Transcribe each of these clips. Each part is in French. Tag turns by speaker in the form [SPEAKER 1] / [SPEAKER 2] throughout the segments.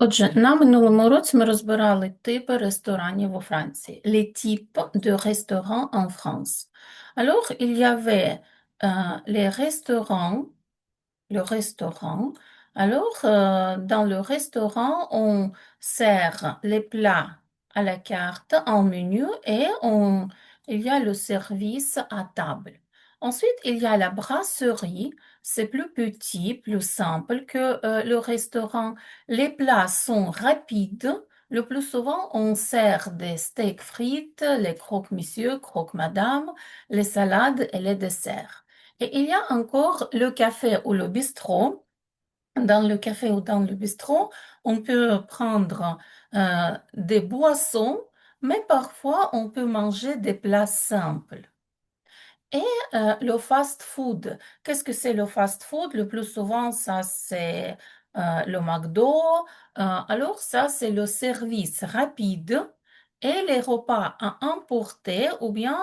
[SPEAKER 1] Отже, на минулому році ми розбирали типи ресторанів у Франції. Les types de restaurants en France. Alors, il y avait euh, les restaurants, le restaurant. Alors, euh, dans le restaurant, on sert les plats à la carte en menu et on, il y a le service à table. Ensuite, il y a la brasserie. C'est plus petit, plus simple que euh, le restaurant. Les plats sont rapides. Le plus souvent, on sert des steaks frites, les croque-monsieur, croque-madame, les salades et les desserts. Et il y a encore le café ou le bistrot. Dans le café ou dans le bistrot, on peut prendre euh, des boissons, mais parfois on peut manger des plats simples. Et euh, le fast-food, qu'est-ce que c'est le fast-food? Le plus souvent, ça c'est euh, le McDo. Euh, alors ça, c'est le service rapide et les repas à emporter ou bien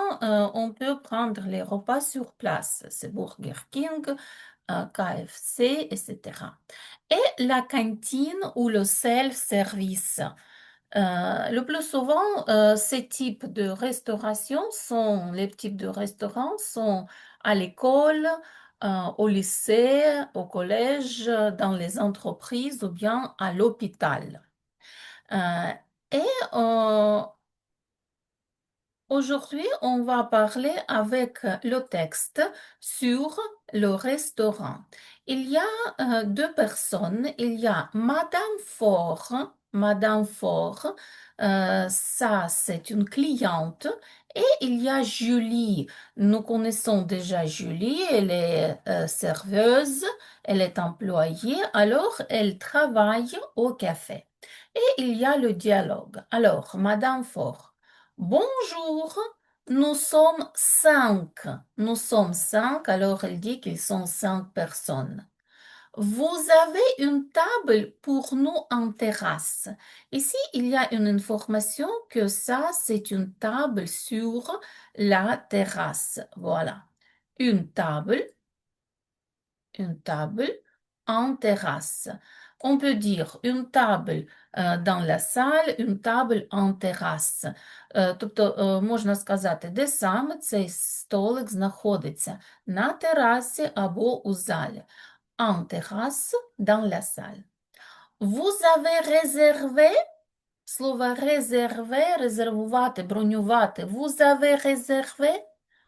[SPEAKER 1] on peut prendre les repas sur place. C'est Burger King, KFC, etc. Et la cantine ou le self-service. Euh, le plus souvent, euh, ces types de restauration sont, les types de restaurants sont à l'école, euh, au lycée, au collège, dans les entreprises ou bien à l'hôpital. Et aujourd'hui, on va parler avec le texte sur le restaurant. Il y a deux personnes. Il y a Madame Faure. Madame Faure, euh, ça c'est une cliente. Et il y a Julie. Nous connaissons déjà Julie. Elle est euh, serveuse. Elle est employée. Alors, elle travaille au café. Et il y a le dialogue. Alors, Madame Faure, bonjour. Nous sommes cinq. Nous sommes cinq. Alors, elle dit qu'ils sont cinq personnes. Vous avez une table pour nous en terrasse. Ici, il y a une information que ça, c'est une table sur la terrasse. Voilà. Une table, une table en terrasse. On peut dire une table е, dans la salle, une table en terrasse. Е, Тобто е, можна сказати, де саме цей столик знаходиться на терасі або у залі. En terrasse, dans la salle. Vous avez réservé слово réservé, резервувати, бронювати. Vous avez réservé,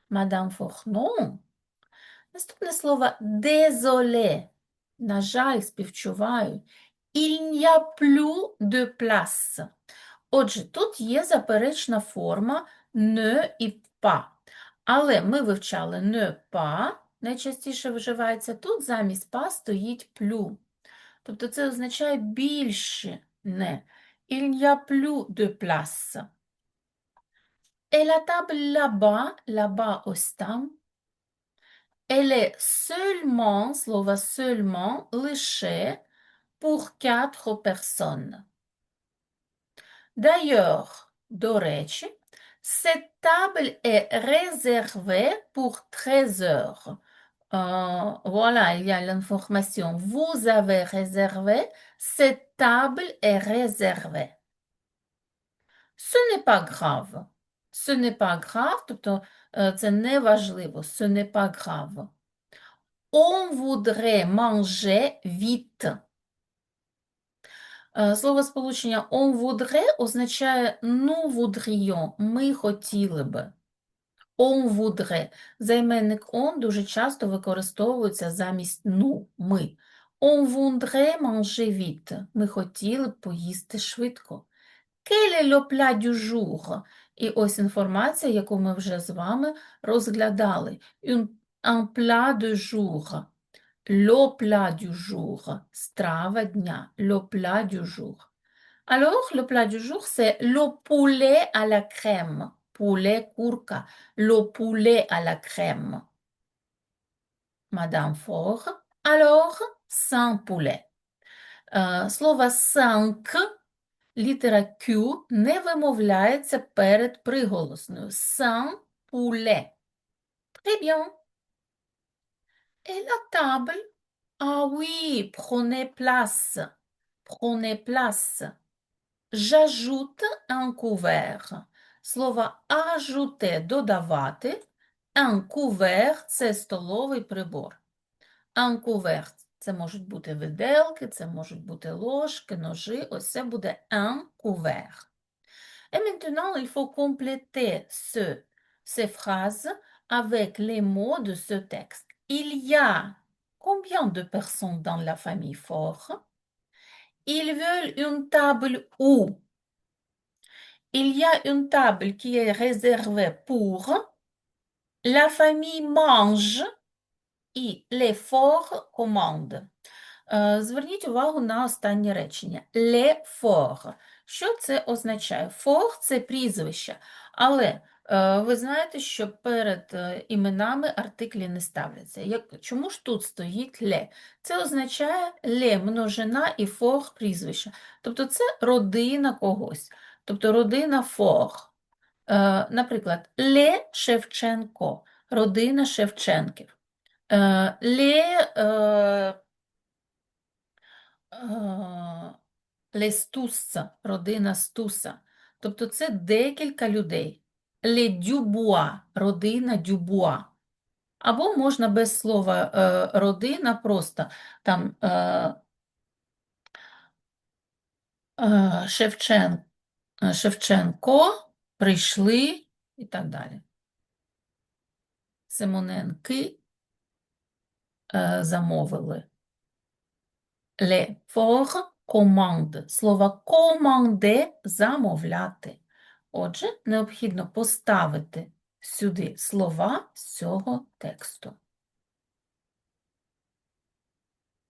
[SPEAKER 1] Madame Faure. Наступне слово désolé. На жаль, співчуваю. Il n'y a plus de place. Отже, тут є заперечна форма ne і pas. Але ми вивчали ne pas, найчастіше вживається тут, замість pas стоїть плю. Тобто це означає більше не. Il n'y a plus de place. Et la table là-bas, là-bas ось там, elle est seulement, слово seulement, лише pour quatre personnes. D'ailleurs, до речі, cette table est réservée pour 13 heures. Euh, voilà, il y a l'information. Vous avez réservé, cette table est réservée. Ce n'est pas grave. Ce n'est pas grave, тобто е, це не важливо. Ce n'est pas grave. On voudrait manger vite. Е, Слово сполучення on voudrait означає nous voudrions, ми хотіли би. On voudrait. Займенник on дуже часто використовується замість ну, ми. On voudrait manger vite. Ми хотіли б поїсти швидко. Quel est le plat du jour? І ось інформація, яку ми вже з вами розглядали. Un, plat de jour. Le plat du jour. Страва дня. Le plat du jour. Alors, le plat du jour, c'est le poulet à la crème. Poulet курка. Le poulet à la crème. Madame Faure. Alors, sans poulet. Е, Слово «cinq» літера Q не вимовляється перед приголосною. Sans poulet. Très bien. Et la table? Ah oui, prenez place. prenez place. J'ajoute un couvert. Слово ajouter – додавати. Un couvert – це столовий прибор. Un couvert – це можуть бути виделки, це можуть бути ложки, ножи. Ось це буде un couvert. Et maintenant, il faut compléter ce, ces phrases avec les mots de ce texte. Il y a combien de personnes dans la famille Fort Ils veulent une table où Il y a une table qui est réservée pour la famille mange і les forts commandent. Е, Зверніть увагу на останнє речення. Le fort. Що це означає? Фор – це прізвище, але е, ви знаєте, що перед е, іменами артиклі не ставляться. Як, чому ж тут стоїть ле? Це означає ле множина і фор прізвище. Тобто це родина когось. Тобто родина фор. Е, наприклад, Ле Шевченко, родина Шевченків. Е, Ле е, Ле Стусса, родина Стуса. Тобто це декілька людей. Ле Дюбуа, родина Дюбуа. Або можна без слова родина просто там Шевчен, е, Шевченко прийшли і так далі. Симоненки е, замовили. Le fort commande. Слово команде замовляти. Отже, необхідно поставити сюди слова з цього тексту.